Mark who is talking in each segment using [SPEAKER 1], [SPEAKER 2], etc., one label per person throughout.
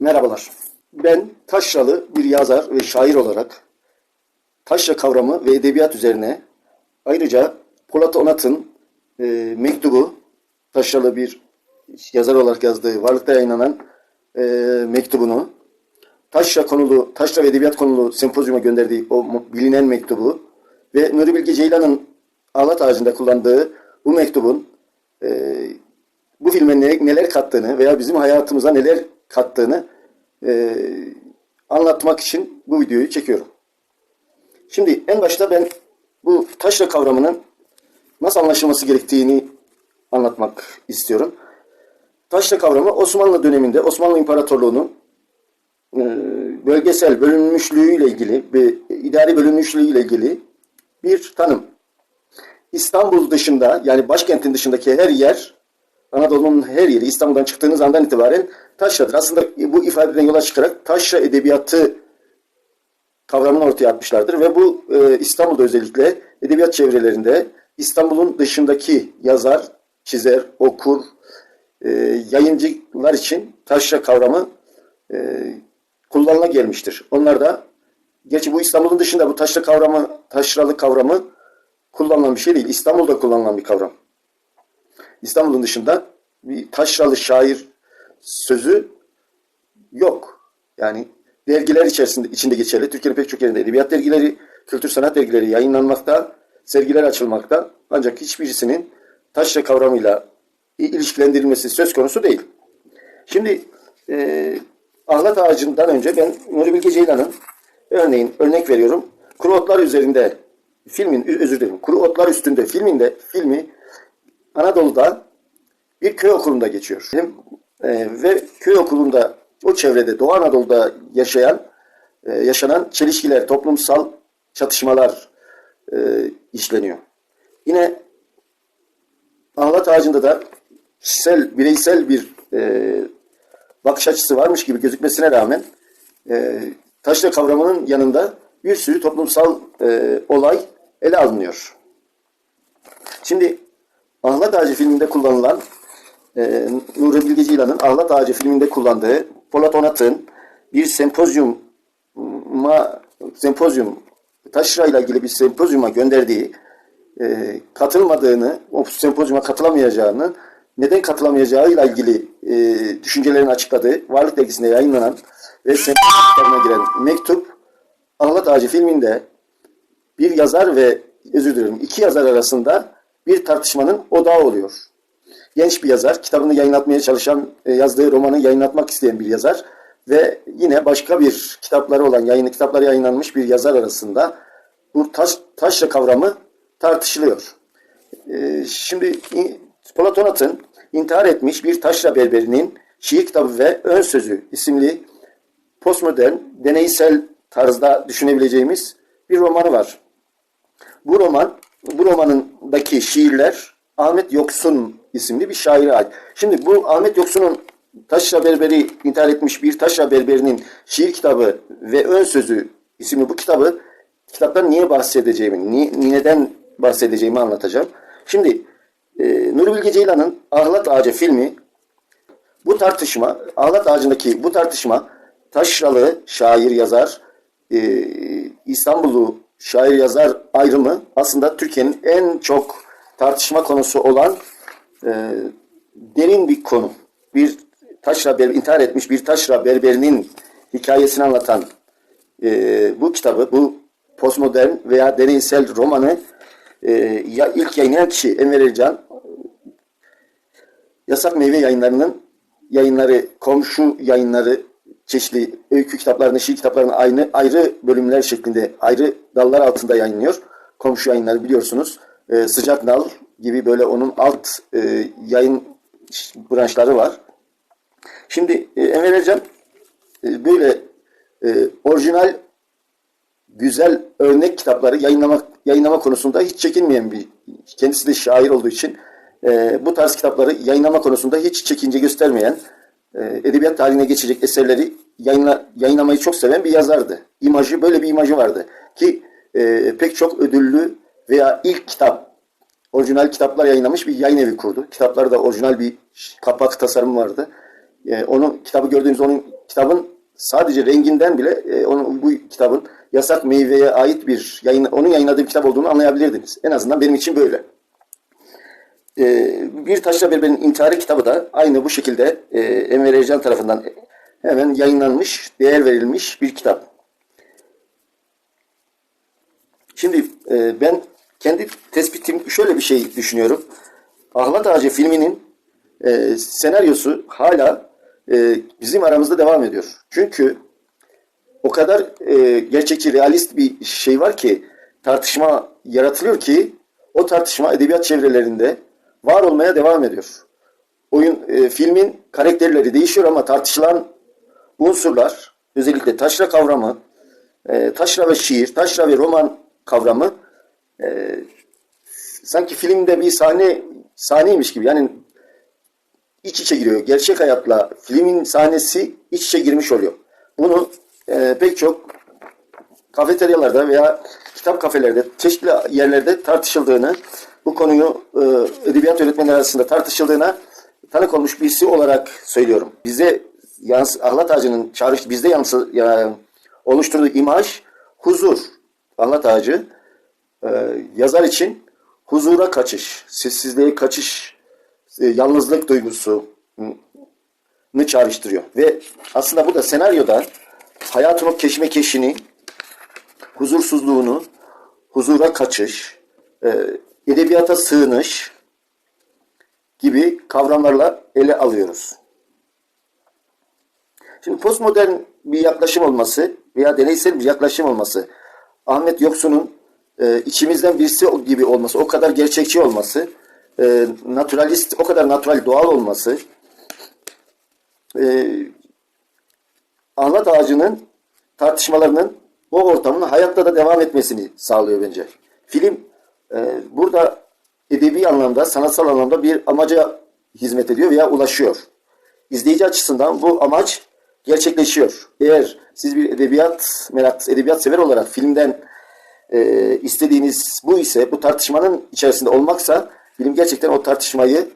[SPEAKER 1] Merhabalar. Ben Taşralı bir yazar ve şair olarak Taşra kavramı ve edebiyat üzerine ayrıca Polat Onat'ın e, mektubu Taşralı bir yazar olarak yazdığı Varlıkta yayınlanan e, mektubunu Taşra konulu, Taşra ve Edebiyat konulu sempozyuma gönderdiği o bilinen mektubu ve Nuri Bilge Ceylan'ın Ağlat Ağacı'nda kullandığı bu mektubun e, bu filme ne- neler kattığını veya bizim hayatımıza neler kattığını e, anlatmak için bu videoyu çekiyorum. Şimdi en başta ben bu taşra kavramının nasıl anlaşılması gerektiğini anlatmak istiyorum. Taşra kavramı Osmanlı döneminde Osmanlı İmparatorluğu'nun e, bölgesel bölünmüşlüğüyle ilgili bir idari bölünmüşlüğüyle ilgili bir tanım. İstanbul dışında yani başkentin dışındaki her yer Anadolu'nun her yeri İstanbul'dan çıktığınız andan itibaren taşradır. Aslında bu ifadeden yola çıkarak taşra edebiyatı kavramını ortaya atmışlardır ve bu e, İstanbul'da özellikle edebiyat çevrelerinde İstanbul'un dışındaki yazar, çizer, okur, e, yayıncılar için taşra kavramı e, kullanıla gelmiştir. Onlar da gerçi bu İstanbul'un dışında bu taşra kavramı, taşralı kavramı kullanılan bir şey değil. İstanbul'da kullanılan bir kavram. İstanbul'un dışında bir taşralı şair sözü yok. Yani dergiler içerisinde içinde geçerli. Türkiye'nin pek çok yerinde edebiyat dergileri, kültür sanat dergileri yayınlanmakta, sergiler açılmakta. Ancak hiçbirisinin taşra kavramıyla ilişkilendirilmesi söz konusu değil. Şimdi e, ahlat ağacından önce ben Nuri Bilge Ceylan'ın örneğin örnek veriyorum. Kuru otlar üzerinde filmin özür dilerim. Kuru otlar üstünde filminde filmi Anadolu'da bir köy okulunda geçiyor. Hem, e, ve köy okulunda o çevrede Doğu Anadolu'da yaşayan e, yaşanan çelişkiler, toplumsal çatışmalar e, işleniyor. Yine Ahlat Ağacı'nda da kişisel, bireysel bir e, bakış açısı varmış gibi gözükmesine rağmen e, taşra kavramının yanında bir sürü toplumsal e, olay ele alınıyor. Şimdi Ahlat Ağacı filminde kullanılan e, Nuri Bilge Ceylan'ın Ahlat Ağacı filminde kullandığı Polat Onat'ın bir sempozyuma sempozyum taşra ile ilgili bir sempozyuma gönderdiği e, katılmadığını, o sempozyuma katılamayacağını, neden katılamayacağıyla ilgili e, düşüncelerini açıkladığı Varlık Dergisi'nde yayınlanan ve sempozyum kitabına giren mektup Ahlat Ağacı filminde bir yazar ve özür dilerim iki yazar arasında bir tartışmanın odağı oluyor. Genç bir yazar, kitabını yayınlatmaya çalışan, e, yazdığı romanı yayınlatmak isteyen bir yazar ve yine başka bir kitapları olan, yayını kitapları yayınlanmış bir yazar arasında bu taş, taşra kavramı tartışılıyor. E, şimdi İ- Polat Onat'ın intihar etmiş bir taşra berberinin şiir kitabı ve ön sözü isimli postmodern, deneysel tarzda düşünebileceğimiz bir romanı var. Bu roman, bu romanındaki şiirler Ahmet Yoksun isimli bir şaire ait. Şimdi bu Ahmet Yoksun'un Taşra Berberi intihar etmiş bir Taşra Berberi'nin şiir kitabı ve ön sözü isimli bu kitabı kitaptan niye bahsedeceğimi, ni- neden bahsedeceğimi anlatacağım. Şimdi e, Nuri Bilge Ceylan'ın Ahlat Ağacı filmi bu tartışma, Ağlat Ağacı'ndaki bu tartışma Taşralı şair yazar, e, İstanbullu şair yazar ayrımı aslında Türkiye'nin en çok tartışma konusu olan e, derin bir konu. Bir taşra berber, intihar etmiş bir taşra berberinin hikayesini anlatan e, bu kitabı, bu postmodern veya deneysel romanı e, ya ilk yayınlayan kişi Enver Ercan Yasak Meyve Yayınları'nın yayınları, komşu yayınları, çeşitli öykü kitaplarını, şiir kitaplarını aynı ayrı bölümler şeklinde, ayrı dallar altında yayınlıyor. Komşu yayınları biliyorsunuz. e, Sıcak Nal gibi böyle onun alt e, yayın branşları var. Şimdi e, Enver Ercan e, böyle e, orijinal güzel örnek kitapları yayınlamak yayınlama konusunda hiç çekinmeyen bir kendisi de şair olduğu için e, bu tarz kitapları yayınlama konusunda hiç çekince göstermeyen e, edebiyat tarihine geçecek eserleri yayınla, yayınlamayı çok seven bir yazardı. İmajı böyle bir imajı vardı ki e, pek çok ödüllü veya ilk kitap orijinal kitaplar yayınlamış bir yayın evi kurdu. Kitapları da orijinal bir kapak tasarımı vardı. E, onu kitabı gördüğünüzde onun kitabın sadece renginden bile e, onun bu kitabın yasak meyveye ait bir yayın, onun yayınladığı bir kitap olduğunu anlayabilirdiniz. En azından benim için böyle. E, bir Taşla Berber'in İntiharı kitabı da aynı bu şekilde e, Enver Ercan tarafından hemen yayınlanmış, değer verilmiş bir kitap. Şimdi e, ben kendi tespitim şöyle bir şey düşünüyorum. Ahlat Ağacı filminin e, senaryosu hala e, bizim aramızda devam ediyor. Çünkü o kadar e, gerçekçi, realist bir şey var ki tartışma yaratılıyor ki o tartışma edebiyat çevrelerinde var olmaya devam ediyor. Oyun e, filmin karakterleri değişiyor ama tartışılan unsurlar özellikle taşra kavramı, e, taşra ve şiir, taşra ve roman kavramı e, sanki filmde bir sahne sahneymiş gibi yani iç içe giriyor. Gerçek hayatla filmin sahnesi iç içe girmiş oluyor. Bunu e, pek çok kafeteryalarda veya kitap kafelerde, çeşitli yerlerde tartışıldığını, bu konuyu e, edebiyat öğretmenleri arasında tartışıldığına tanık olmuş birisi olarak söylüyorum. Bize yans, ahlat ağacının çağrış, bizde yansı, ya, oluşturduğu imaj huzur. Ahlat ağacı e, yazar için huzura kaçış, sessizliğe kaçış, e, yalnızlık duygusunu çağrıştırıyor. Ve aslında bu da senaryoda hayatın o keşmekeşini, huzursuzluğunu, huzura kaçış, e, edebiyata sığınış gibi kavramlarla ele alıyoruz. Şimdi postmodern bir yaklaşım olması veya deneysel bir yaklaşım olması, Ahmet Yoksun'un e, içimizden birisi gibi olması, o kadar gerçekçi olması, e, naturalist, o kadar natural, doğal olması, e, ahlat ağacının tartışmalarının o ortamın hayatta da devam etmesini sağlıyor bence. Film e, burada edebi anlamda, sanatsal anlamda bir amaca hizmet ediyor veya ulaşıyor. İzleyici açısından bu amaç gerçekleşiyor. Eğer siz bir edebiyat meraklısı, edebiyat sever olarak filmden e, istediğiniz bu ise, bu tartışmanın içerisinde olmaksa film gerçekten o tartışmayı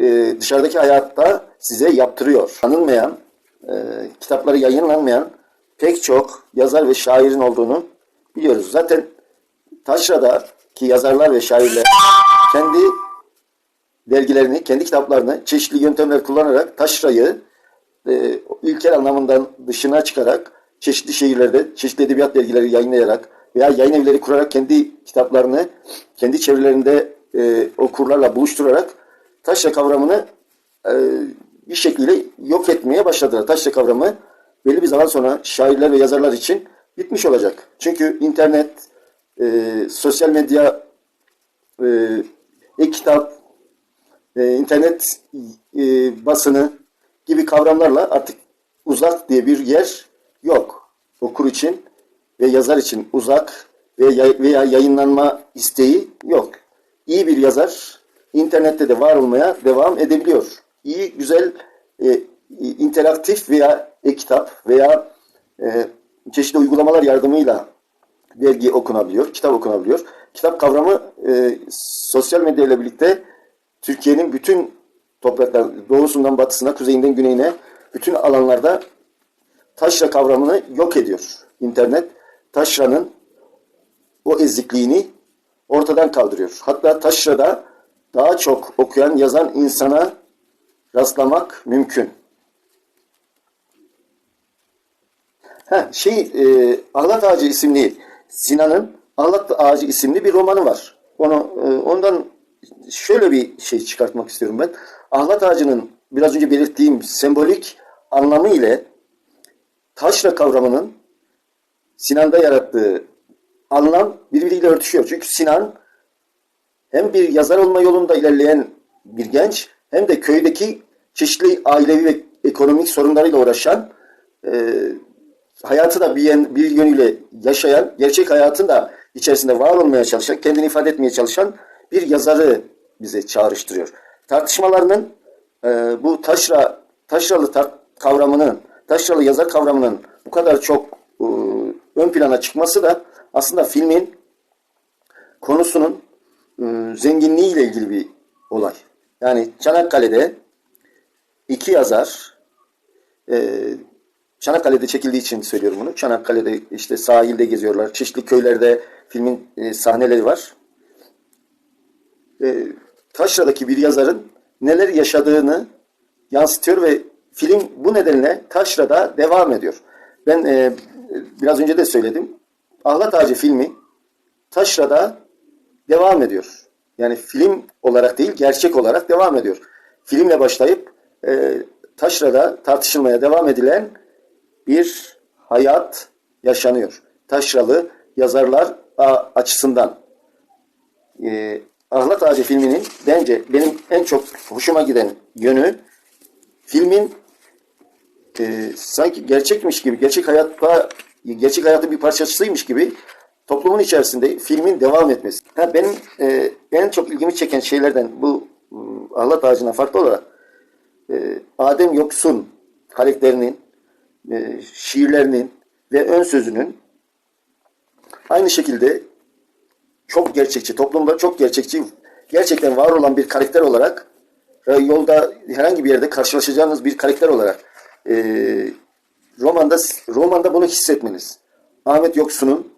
[SPEAKER 1] e, dışarıdaki hayatta size yaptırıyor. Tanınmayan, e, kitapları yayınlanmayan pek çok yazar ve şairin olduğunu biliyoruz. Zaten Taşra'daki yazarlar ve şairler kendi dergilerini, kendi kitaplarını çeşitli yöntemler kullanarak Taşra'yı e, ülkel anlamından dışına çıkarak çeşitli şehirlerde, çeşitli edebiyat dergileri yayınlayarak veya yayın evleri kurarak kendi kitaplarını kendi çevrelerinde e, okurlarla buluşturarak taşra kavramını e, bir şekilde yok etmeye başladılar. Taşra kavramı belli bir zaman sonra şairler ve yazarlar için bitmiş olacak. Çünkü internet, e, sosyal medya, e, e-kitap, e, internet e, basını gibi kavramlarla artık uzak diye bir yer yok. Okur için ve yazar için uzak veya yayınlanma isteği yok. İyi bir yazar internette de var olmaya devam edebiliyor. İyi, güzel, e, interaktif veya e-kitap veya e, çeşitli uygulamalar yardımıyla dergi okunabiliyor, kitap okunabiliyor. Kitap kavramı e, sosyal medya ile birlikte Türkiye'nin bütün topraklar doğusundan batısına, kuzeyinden güneyine bütün alanlarda taşra kavramını yok ediyor. İnternet taşranın o ezikliğini ortadan kaldırıyor. Hatta taşrada daha çok okuyan, yazan insana rastlamak mümkün. Ha, şey, e, Ahlat Ağacı isimli Sinan'ın Ahlat Ağacı isimli bir romanı var. Onu, e, ondan şöyle bir şey çıkartmak istiyorum ben. Ahlat Ağacı'nın biraz önce belirttiğim sembolik anlamı ile taşra kavramının Sinan'da yarattığı anlam birbiriyle örtüşüyor. Çünkü Sinan hem bir yazar olma yolunda ilerleyen bir genç hem de köydeki çeşitli ailevi ve ekonomik sorunlarıyla uğraşan e, hayatı da bir, bir yönüyle yaşayan, gerçek hayatın da içerisinde var olmaya çalışan, kendini ifade etmeye çalışan bir yazarı bize çağrıştırıyor. Tartışmalarının e, bu taşra, taşralı tar kavramının, taşralı yazar kavramının bu kadar çok e, ön plana çıkması da aslında filmin konusunun e, zenginliği ile ilgili bir olay. Yani Çanakkale'de iki yazar e, Çanakkale'de çekildiği için söylüyorum bunu. Çanakkale'de işte sahilde geziyorlar. Çeşitli köylerde filmin e, sahneleri var. E, Taşra'daki bir yazarın neler yaşadığını yansıtıyor ve film bu nedenle Taşra'da devam ediyor. Ben e, biraz önce de söyledim. Ahlat Ağacı filmi Taşra'da devam ediyor. Yani film olarak değil, gerçek olarak devam ediyor. Filmle başlayıp e, Taşra'da tartışılmaya devam edilen bir hayat yaşanıyor. Taşralı yazarlar açısından. E, Ahlat Ağacı filminin bence benim en çok hoşuma giden yönü filmin e, sanki gerçekmiş gibi, gerçek hayatta gerçek hayatın bir parçasıymış gibi toplumun içerisinde filmin devam etmesi. Ha, benim e, en çok ilgimi çeken şeylerden bu e, ahlat ağacına farklı olarak e, Adem Yoksun karakterinin e, şiirlerinin ve ön sözünün aynı şekilde çok gerçekçi, toplumda çok gerçekçi, gerçekten var olan bir karakter olarak yolda herhangi bir yerde karşılaşacağınız bir karakter olarak e, romanda romanda bunu hissetmeniz. Ahmet Yoksun'un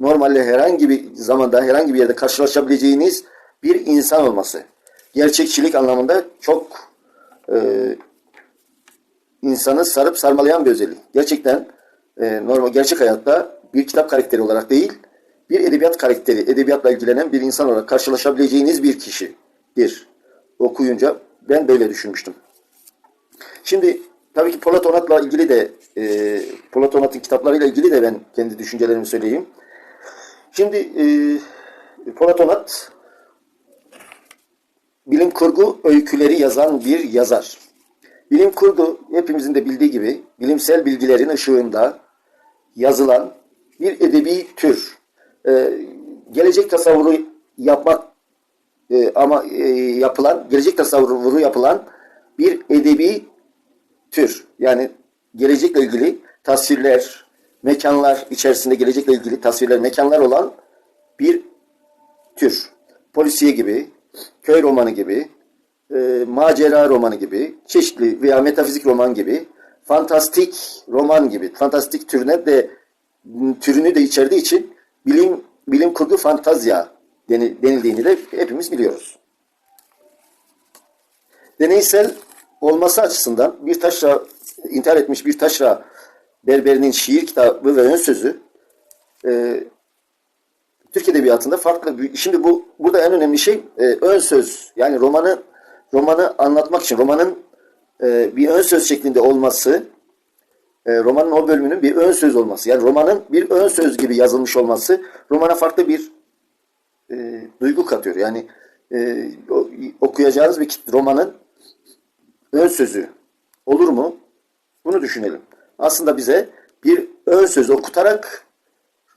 [SPEAKER 1] normalde herhangi bir zamanda herhangi bir yerde karşılaşabileceğiniz bir insan olması. Gerçekçilik anlamında çok e, insanı sarıp sarmalayan bir özellik. Gerçekten e, normal gerçek hayatta bir kitap karakteri olarak değil, bir edebiyat karakteri, edebiyatla ilgilenen bir insan olarak karşılaşabileceğiniz bir kişi. Bir. Okuyunca ben böyle düşünmüştüm. Şimdi tabii ki Polat Onat'la ilgili de e, Polat Onat'ın kitaplarıyla ilgili de ben kendi düşüncelerimi söyleyeyim. Şimdi e, Polat Onat bilim kurgu öyküleri yazan bir yazar. Bilim kurgu hepimizin de bildiği gibi bilimsel bilgilerin ışığında yazılan bir edebi tür. Ee, gelecek tasavvuru yapmak e, ama e, yapılan, gelecek tasavvuru yapılan bir edebi tür. Yani gelecekle ilgili tasvirler, mekanlar içerisinde gelecekle ilgili tasvirler, mekanlar olan bir tür. Polisiye gibi, köy romanı gibi, e, macera romanı gibi, çeşitli veya metafizik roman gibi, fantastik roman gibi, fantastik türüne de türünü de içerdiği için bilim bilim kurgu fantazya deni- denildiğini de hepimiz biliyoruz. Deneysel olması açısından bir taşra intihar etmiş bir taşra berberinin şiir kitabı ve ön sözü e, Türk edebiyatında farklı. Şimdi bu burada en önemli şey e, ön söz. Yani romanı romanı anlatmak için romanın e, bir ön söz şeklinde olması, e, romanın o bölümünün bir ön söz olması. Yani romanın bir ön söz gibi yazılmış olması romana farklı bir e, duygu katıyor. Yani e, okuyacağınız bir romanın ön sözü olur mu? Bunu düşünelim. Aslında bize bir ön söz okutarak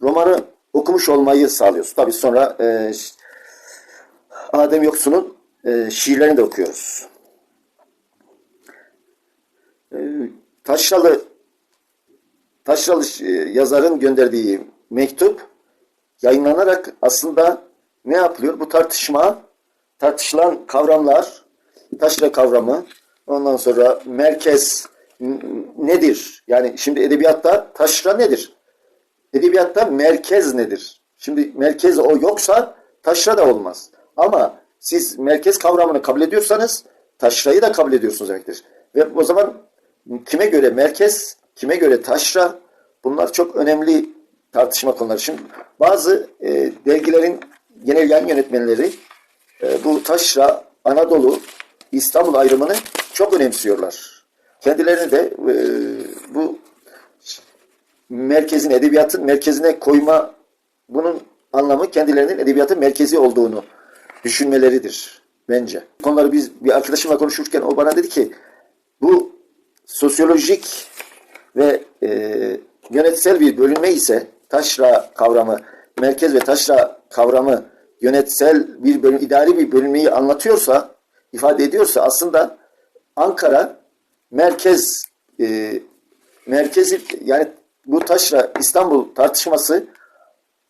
[SPEAKER 1] romanı okumuş olmayı sağlıyoruz. Tabii sonra e, Adem Yoksun'un e, şiirlerini de okuyoruz. E, Taşralı Taşralı e, yazarın gönderdiği mektup yayınlanarak aslında ne yapılıyor? Bu tartışma, tartışılan kavramlar, taşra kavramı, ondan sonra merkez nedir? Yani şimdi edebiyatta taşra nedir? Edebiyatta merkez nedir? Şimdi merkez o yoksa taşra da olmaz. Ama siz merkez kavramını kabul ediyorsanız taşrayı da kabul ediyorsunuz demektir. Ve o zaman kime göre merkez, kime göre taşra bunlar çok önemli tartışma konuları. Şimdi bazı e, dergilerin genel yayın yönetmenleri e, bu taşra, Anadolu, İstanbul ayrımını çok önemsiyorlar. Kendilerini de e, bu merkezin, edebiyatın merkezine koyma bunun anlamı kendilerinin edebiyatın merkezi olduğunu düşünmeleridir bence. Konuları biz bir arkadaşımla konuşurken o bana dedi ki bu sosyolojik ve e, yönetsel bir bölünme ise taşra kavramı, merkez ve taşra kavramı yönetsel bir bölüm, idari bir bölünmeyi anlatıyorsa, ifade ediyorsa aslında Ankara merkez e, merkezi yani bu taşra İstanbul tartışması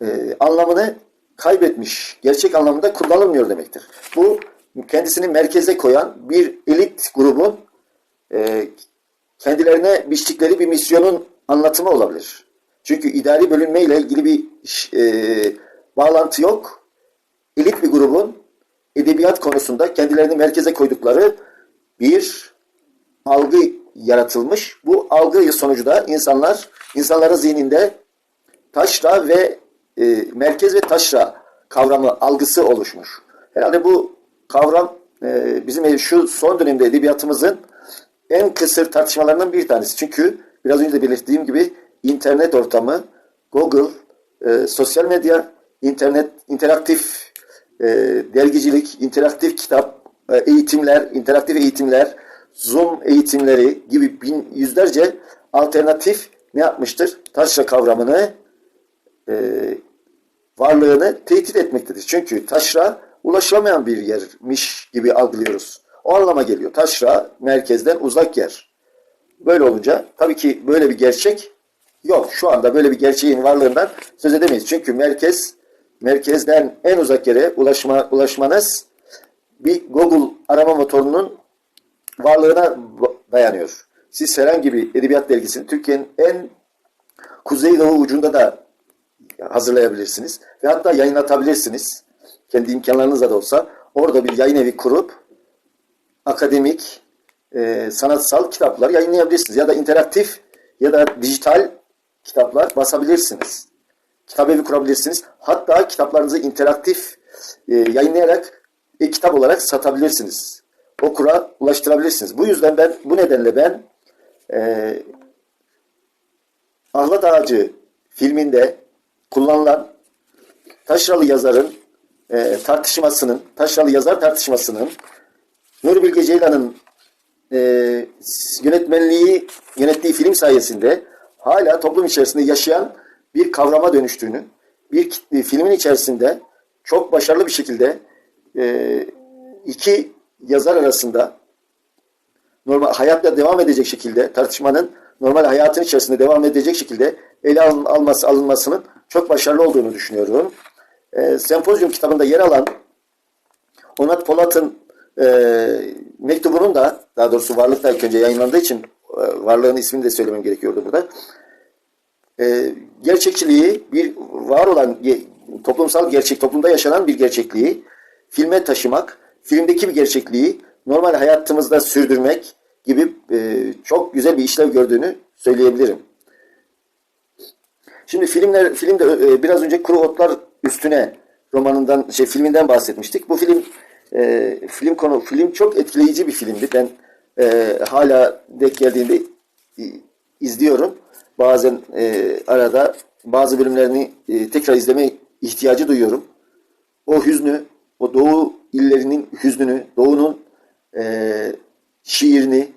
[SPEAKER 1] e, anlamını kaybetmiş. Gerçek anlamında kullanılmıyor demektir. Bu kendisini merkeze koyan bir elit grubun e, kendilerine biçtikleri bir misyonun anlatımı olabilir. Çünkü idari bölünme ile ilgili bir e, bağlantı yok. Elit bir grubun edebiyat konusunda kendilerini merkeze koydukları bir algı yaratılmış. Bu algı sonucu da insanlar, insanların zihninde taşra ve e, merkez ve taşra kavramı algısı oluşmuş. Herhalde bu kavram e, bizim şu son dönemde edebiyatımızın en kısır tartışmalarından bir tanesi. Çünkü biraz önce de belirttiğim gibi internet ortamı, Google, e, sosyal medya, internet, interaktif e, dergicilik, interaktif kitap, e, eğitimler, interaktif eğitimler, Zoom eğitimleri gibi bin, yüzlerce alternatif ne yapmıştır? Taşra kavramını e, varlığını tehdit etmektedir. Çünkü taşra ulaşılamayan bir yermiş gibi algılıyoruz. O anlama geliyor. Taşra merkezden uzak yer. Böyle olunca tabii ki böyle bir gerçek yok. Şu anda böyle bir gerçeğin varlığından söz edemeyiz. Çünkü merkez merkezden en uzak yere ulaşma, ulaşmanız bir Google arama motorunun varlığına dayanıyor. Siz herhangi bir edebiyat dergisini Türkiye'nin en kuzeydoğu ucunda da hazırlayabilirsiniz. Ve hatta yayınlatabilirsiniz. Kendi imkanlarınızla da olsa. Orada bir yayın evi kurup akademik, e, sanatsal kitaplar yayınlayabilirsiniz. Ya da interaktif ya da dijital kitaplar basabilirsiniz. Kitap evi kurabilirsiniz. Hatta kitaplarınızı interaktif e, yayınlayarak e-kitap olarak satabilirsiniz. Okura ulaştırabilirsiniz. Bu yüzden ben, bu nedenle ben e, Ahlat Ağacı filminde kullanılan taşralı yazarın e, tartışmasının, taşralı yazar tartışmasının Nuri Bilge Ceylan'ın e, yönetmenliği, yönettiği film sayesinde hala toplum içerisinde yaşayan bir kavrama dönüştüğünü, bir kitle, filmin içerisinde çok başarılı bir şekilde e, iki yazar arasında normal hayatta devam edecek şekilde tartışmanın normal hayatın içerisinde devam edecek şekilde ele alması alınmasının çok başarılı olduğunu düşünüyorum. E, sempozyum kitabında yer alan Onat Polat'ın e, mektubunun da daha doğrusu varlıkta ilk önce yayınlandığı için e, varlığın ismini de söylemem gerekiyordu burada. E, gerçekçiliği bir var olan toplumsal gerçek, toplumda yaşanan bir gerçekliği filme taşımak, filmdeki bir gerçekliği normal hayatımızda sürdürmek gibi e, çok güzel bir işlev gördüğünü söyleyebilirim. Şimdi filmler filmde e, biraz önce Kuru Otlar Üstüne romanından şey filminden bahsetmiştik. Bu film e, film konu film çok etkileyici bir filmdi. Ben e, hala denk geldiğinde izliyorum. Bazen e, arada bazı bölümlerini e, tekrar izleme ihtiyacı duyuyorum. O hüznü, o Doğu illerinin hüznünü, Doğu'nun e, şiirini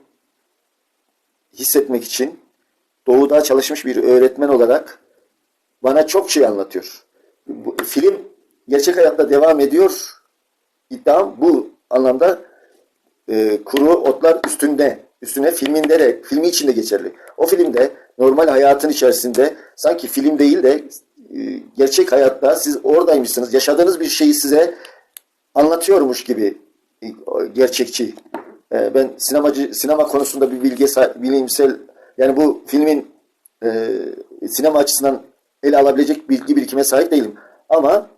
[SPEAKER 1] hissetmek için Doğu'da çalışmış bir öğretmen olarak bana çok şey anlatıyor. Bu, film gerçek hayatta devam ediyor. İddiam bu anlamda e, kuru otlar üstünde, üstüne filminde de, filmi içinde geçerli. O filmde normal hayatın içerisinde sanki film değil de e, gerçek hayatta siz oradaymışsınız. Yaşadığınız bir şeyi size anlatıyormuş gibi e, gerçekçi. E, ben sinemacı sinema konusunda bir bilgi bilimsel yani bu filmin e, sinema açısından ele alabilecek bilgi birikime sahip değilim. Ama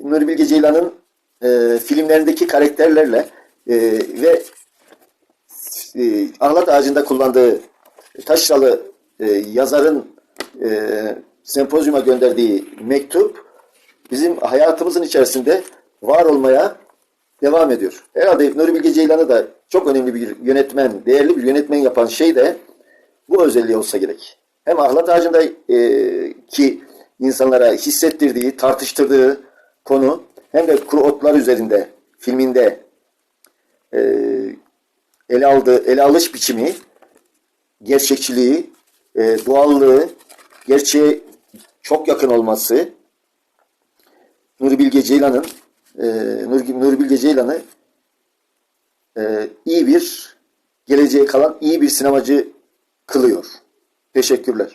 [SPEAKER 1] Nuri Bilge Ceylan'ın e, filmlerindeki karakterlerle e, ve e, Ahlat Ağacı'nda kullandığı taşralı e, yazarın e, sempozyuma gönderdiği mektup bizim hayatımızın içerisinde var olmaya devam ediyor. Herhalde Nuri Bilge Ceylan'ı da çok önemli bir yönetmen, değerli bir yönetmen yapan şey de bu özelliği olsa gerek. Hem Ahlat Ağacı'nda e, ki insanlara hissettirdiği, tartıştırdığı konu hem de kuru otlar üzerinde filminde e, ele aldığı, ele alış biçimi, gerçekçiliği, e, doğallığı, gerçeğe çok yakın olması Nuri Bilge Ceylan'ın e, Nuri, Nuri Bilge Ceylan'ı e, iyi bir geleceğe kalan iyi bir sinemacı kılıyor. Teşekkürler.